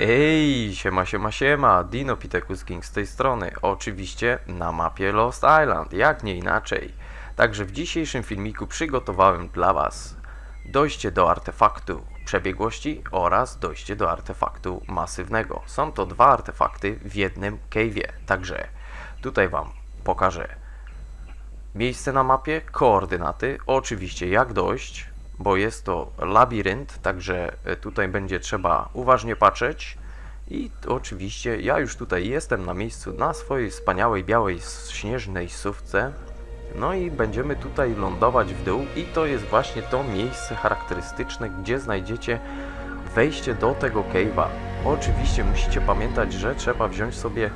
Ej, siema, siema, siema, Dino Pitekus King z tej strony, oczywiście na mapie Lost Island, jak nie inaczej. Także w dzisiejszym filmiku przygotowałem dla Was dojście do artefaktu przebiegłości oraz dojście do artefaktu masywnego. Są to dwa artefakty w jednym cave'ie, także tutaj Wam pokażę miejsce na mapie, koordynaty, oczywiście jak dojść, bo jest to labirynt, także e, tutaj będzie trzeba uważnie patrzeć. I oczywiście ja już tutaj jestem na miejscu na swojej wspaniałej białej śnieżnej sówce. No i będziemy tutaj lądować w dół i to jest właśnie to miejsce charakterystyczne, gdzie znajdziecie wejście do tego cave'a. Oczywiście musicie pamiętać, że trzeba wziąć sobie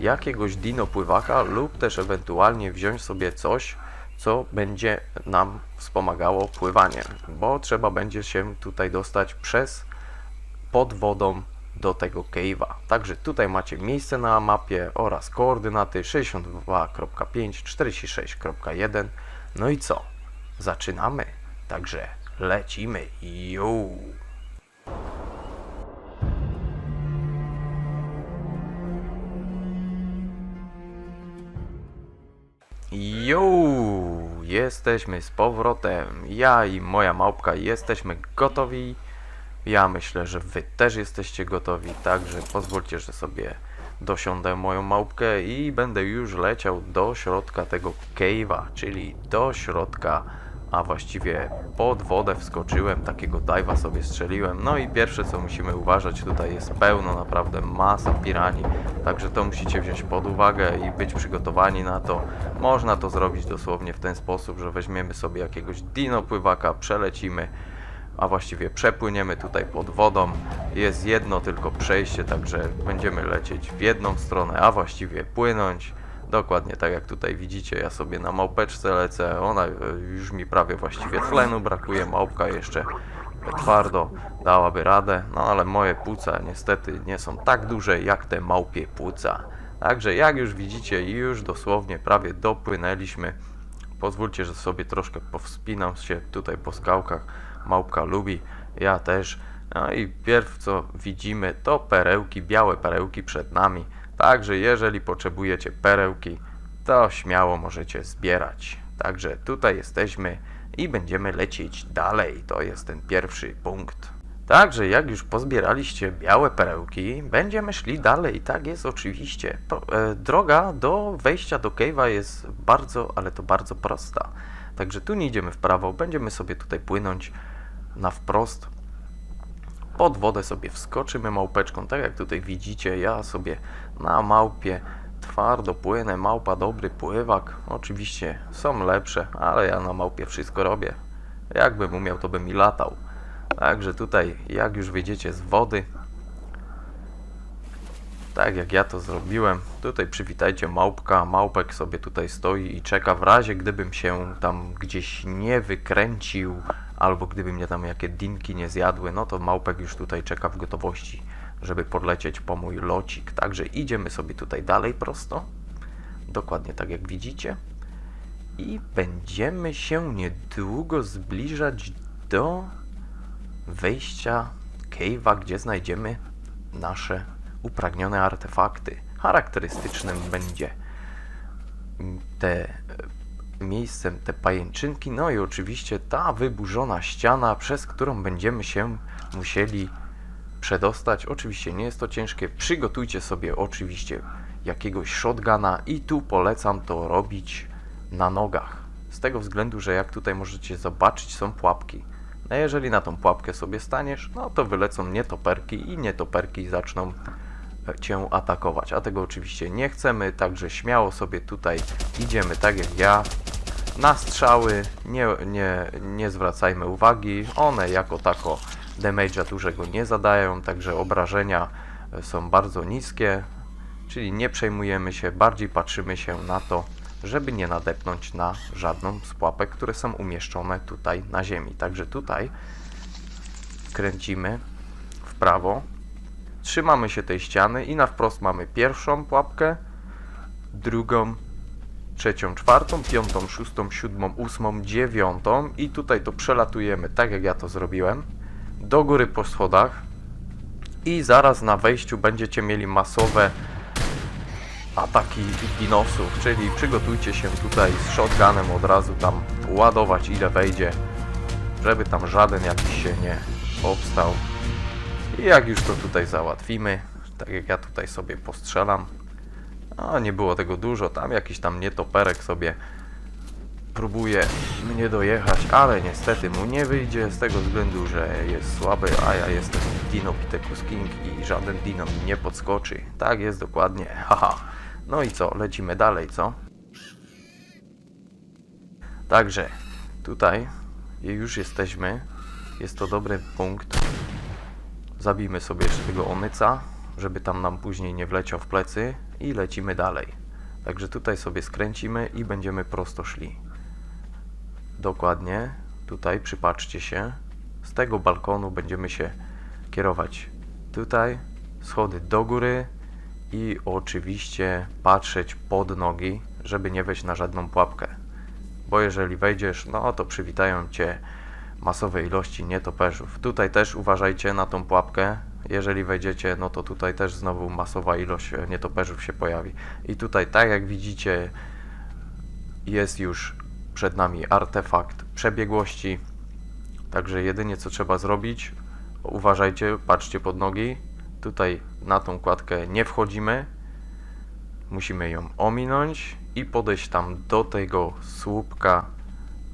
jakiegoś dino pływaka lub też ewentualnie wziąć sobie coś, co będzie nam wspomagało pływanie, bo trzeba będzie się tutaj dostać przez pod wodą do tego cave'a. Także tutaj macie miejsce na mapie oraz koordynaty 62.5, 46.1. No i co? Zaczynamy. Także lecimy. Yo! Jesteśmy z powrotem. Ja i moja małpka jesteśmy gotowi. Ja myślę, że wy też jesteście gotowi, także pozwólcie, że sobie dosiądę moją małpkę i będę już leciał do środka tego cave'a, czyli do środka, a właściwie pod wodę wskoczyłem, takiego dive'a sobie strzeliłem. No i pierwsze co musimy uważać, tutaj jest pełno, naprawdę masa pirani, także to musicie wziąć pod uwagę i być przygotowani na to. Można to zrobić dosłownie w ten sposób, że weźmiemy sobie jakiegoś dino pływaka, przelecimy a właściwie przepłyniemy tutaj pod wodą. Jest jedno tylko przejście, także będziemy lecieć w jedną stronę, a właściwie płynąć. Dokładnie tak jak tutaj widzicie, ja sobie na małpeczce lecę, ona e, już mi prawie właściwie tlenu brakuje, małpka jeszcze twardo dałaby radę, no ale moje płuca niestety nie są tak duże jak te małpie płuca. Także jak już widzicie, już dosłownie prawie dopłynęliśmy. Pozwólcie, że sobie troszkę powspinam się tutaj po skałkach. Małpka lubi, ja też. No i pierw co widzimy to perełki, białe perełki przed nami. Także jeżeli potrzebujecie perełki, to śmiało możecie zbierać. Także tutaj jesteśmy i będziemy lecieć dalej. To jest ten pierwszy punkt. Także jak już pozbieraliście białe perełki, będziemy szli dalej. Tak jest oczywiście. E, droga do wejścia do cave'a jest bardzo, ale to bardzo prosta. Także tu nie idziemy w prawo, będziemy sobie tutaj płynąć na wprost. Pod wodę sobie wskoczymy małpeczką, tak jak tutaj widzicie, ja sobie na małpie twardo płynę, małpa dobry pływak. Oczywiście są lepsze, ale ja na małpie wszystko robię. Jakbym umiał, to bym i latał. Także tutaj, jak już wyjdziecie z wody, tak jak ja to zrobiłem, tutaj przywitajcie małpka. Małpek sobie tutaj stoi i czeka w razie, gdybym się tam gdzieś nie wykręcił, albo gdyby mnie tam jakie dinki nie zjadły, no to małpek już tutaj czeka w gotowości, żeby podlecieć po mój locik. Także idziemy sobie tutaj dalej prosto, dokładnie tak jak widzicie. I będziemy się niedługo zbliżać do wejścia cave'a, gdzie znajdziemy nasze upragnione artefakty. Charakterystycznym będzie te miejscem te pajęczynki, no i oczywiście ta wyburzona ściana, przez którą będziemy się musieli przedostać. Oczywiście nie jest to ciężkie. Przygotujcie sobie oczywiście jakiegoś shotguna i tu polecam to robić na nogach. Z tego względu, że jak tutaj możecie zobaczyć, są pułapki. No jeżeli na tą pułapkę sobie staniesz, no to wylecą nietoperki i nietoperki zaczną e, cię atakować. A tego oczywiście nie chcemy, także śmiało sobie tutaj idziemy tak jak ja. Na strzały nie, nie, nie zwracajmy uwagi, one jako tako damage'a dużego nie zadają, także obrażenia e, są bardzo niskie, czyli nie przejmujemy się, bardziej patrzymy się na to, żeby nie nadepnąć na żadną z pułapek, które są umieszczone tutaj na ziemi. Także tutaj kręcimy w prawo, trzymamy się tej ściany i na wprost mamy pierwszą pułapkę, drugą, trzecią, czwartą, piątą, szóstą, siódmą, ósmą, dziewiątą. I tutaj to przelatujemy tak jak ja to zrobiłem. Do góry po schodach. I zaraz na wejściu będziecie mieli masowe ataki dinosów, czyli przygotujcie się tutaj z shotgunem od razu tam ładować ile wejdzie, żeby tam żaden jakiś się nie obstał. I jak już to tutaj załatwimy, tak jak ja tutaj sobie postrzelam, a nie było tego dużo, tam jakiś tam nietoperek sobie próbuje mnie dojechać, ale niestety mu nie wyjdzie z tego względu, że jest słaby, a ja jestem Dino Pithecus King i żaden Dino mi nie podskoczy. Tak jest dokładnie, haha. No i co, lecimy dalej, co? Także tutaj już jesteśmy, jest to dobry punkt. Zabijmy sobie jeszcze tego onyca, żeby tam nam później nie wleciał w plecy i lecimy dalej. Także tutaj sobie skręcimy i będziemy prosto szli. Dokładnie, tutaj przypatrzcie się. Z tego balkonu będziemy się kierować tutaj, schody do góry i oczywiście patrzeć pod nogi, żeby nie wejść na żadną pułapkę. Bo jeżeli wejdziesz, no to przywitają cię masowe ilości nietoperzów. Tutaj też uważajcie na tą pułapkę. Jeżeli wejdziecie, no to tutaj też znowu masowa ilość e, nietoperzów się pojawi. I tutaj, tak jak widzicie, jest już przed nami artefakt przebiegłości. Także jedynie co trzeba zrobić, uważajcie, patrzcie pod nogi. Tutaj na tą kładkę nie wchodzimy. Musimy ją ominąć i podejść tam do tego słupka,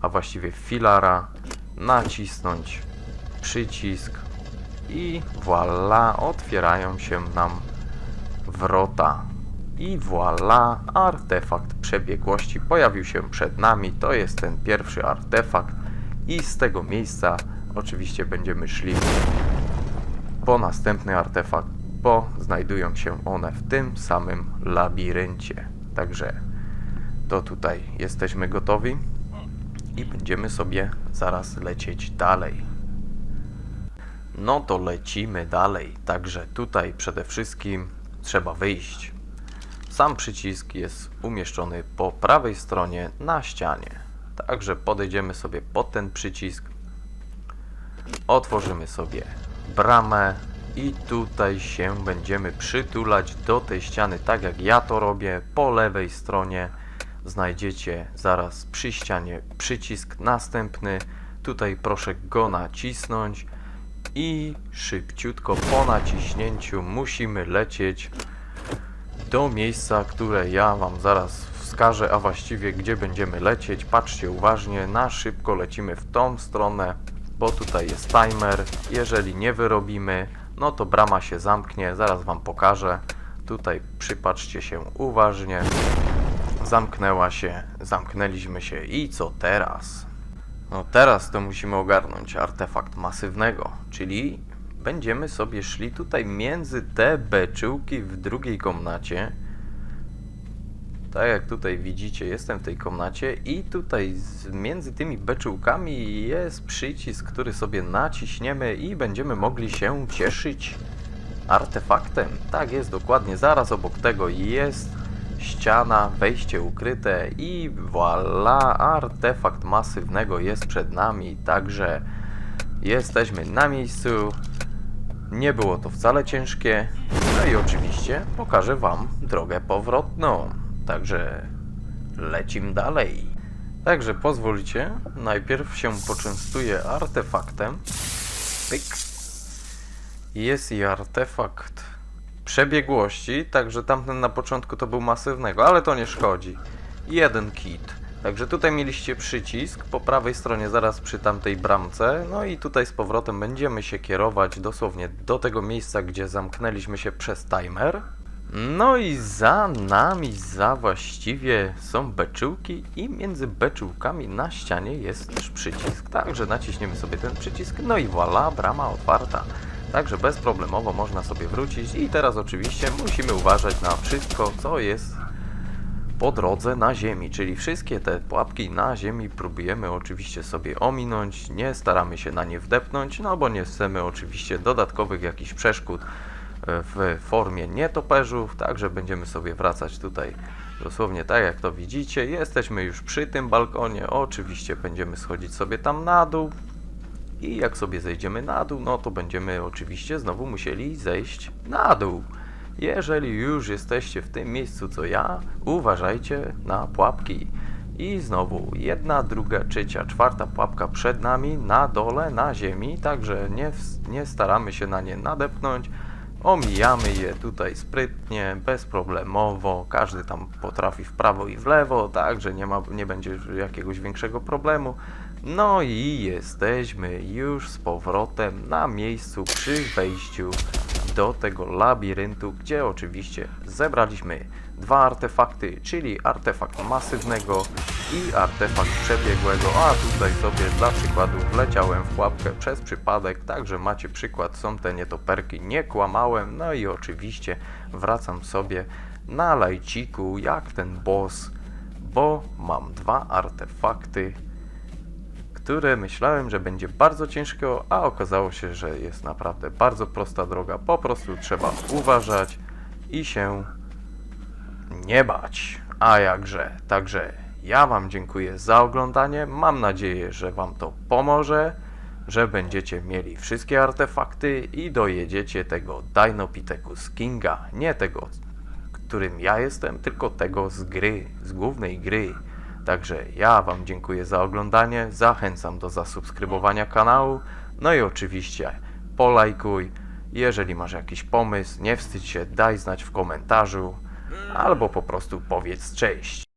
a właściwie filara, nacisnąć przycisk i voilà, otwierają się nam wrota. I voilà, artefakt przebiegłości pojawił się przed nami. To jest ten pierwszy artefakt i z tego miejsca oczywiście będziemy szli po następny artefakt, bo znajdują się one w tym samym labiryncie. Także to tutaj jesteśmy gotowi i będziemy sobie zaraz lecieć dalej. No to lecimy dalej. Także tutaj przede wszystkim trzeba wyjść. Sam przycisk jest umieszczony po prawej stronie na ścianie. Także podejdziemy sobie pod ten przycisk. Otworzymy sobie bramę i tutaj się będziemy przytulać do tej ściany, tak jak ja to robię. Po lewej stronie znajdziecie zaraz przy ścianie przycisk następny. Tutaj proszę go nacisnąć i szybciutko po naciśnięciu musimy lecieć do miejsca, które ja Wam zaraz wskażę, a właściwie gdzie będziemy lecieć. Patrzcie uważnie, na szybko lecimy w tą stronę, bo tutaj jest timer. Jeżeli nie wyrobimy, no to brama się zamknie, zaraz Wam pokażę. Tutaj przypatrzcie się uważnie. Zamknęła się, zamknęliśmy się i co teraz? No teraz to musimy ogarnąć artefakt masywnego, czyli będziemy sobie szli tutaj między te beczułki w drugiej komnacie. Tak jak tutaj widzicie, jestem w tej komnacie i tutaj między tymi beczułkami jest przycisk, który sobie naciśniemy i będziemy mogli się cieszyć artefaktem. Tak jest, dokładnie. Zaraz obok tego jest ściana, wejście ukryte i voilà, artefakt masywnego jest przed nami, także jesteśmy na miejscu. Nie było to wcale ciężkie. No i oczywiście pokażę Wam drogę powrotną. Także lecimy dalej. Także pozwolicie, najpierw się poczęstuję artefaktem. Pyk. Jest i artefakt przebiegłości, także tamten na początku to był masywnego, ale to nie szkodzi. Jeden kit. Także tutaj mieliście przycisk po prawej stronie zaraz przy tamtej bramce, no i tutaj z powrotem będziemy się kierować dosłownie do tego miejsca, gdzie zamknęliśmy się przez timer. No i za nami, za właściwie są beczułki i między beczułkami na ścianie jest też przycisk. Także naciśniemy sobie ten przycisk, no i voilà, brama otwarta. Także bezproblemowo można sobie wrócić i teraz oczywiście musimy uważać na wszystko, co jest po drodze na ziemi, czyli wszystkie te pułapki na ziemi próbujemy oczywiście sobie ominąć, nie staramy się na nie wdepnąć, no bo nie chcemy oczywiście dodatkowych jakichś przeszkód e, w formie nietoperzów, także będziemy sobie wracać tutaj dosłownie tak jak to widzicie. Jesteśmy już przy tym balkonie, oczywiście będziemy schodzić sobie tam na dół I jak sobie zejdziemy na dół, no to będziemy oczywiście znowu musieli zejść na dół. Jeżeli już jesteście w tym miejscu co ja, uważajcie na pułapki. I znowu jedna, druga, trzecia, czwarta pułapka przed nami, na dole, na ziemi, także nie, nie staramy się na nie nadepnąć. Omijamy je tutaj sprytnie, bezproblemowo, każdy tam potrafi w prawo i w lewo, także nie, ma, nie będzie jakiegoś większego problemu. No i jesteśmy już z powrotem na miejscu przy wejściu do tego labiryntu, gdzie oczywiście zebraliśmy dwa artefakty, czyli artefakt masywnego i artefakt przebiegłego, a tutaj sobie dla przykładu wleciałem w pułapkę przez przypadek, także macie przykład, są te nietoperki, nie kłamałem, no i oczywiście wracam sobie na lajciku jak ten boss, bo mam dwa artefakty, które myślałem, że będzie bardzo ciężko, a okazało się, że jest naprawdę bardzo prosta droga. Po prostu trzeba uważać i się nie bać. A jakże, także ja Wam dziękuję za oglądanie. Mam nadzieję, że Wam to pomoże, że będziecie mieli wszystkie artefakty i dojedziecie tego Dinopithecus Kinga. Nie tego, którym ja jestem, tylko tego z gry, z głównej gry. Także ja Wam dziękuję za oglądanie, zachęcam do zasubskrybowania kanału, no i oczywiście polajkuj. Jeżeli masz jakiś pomysł, nie wstydź się, daj znać w komentarzu, albo po prostu powiedz cześć.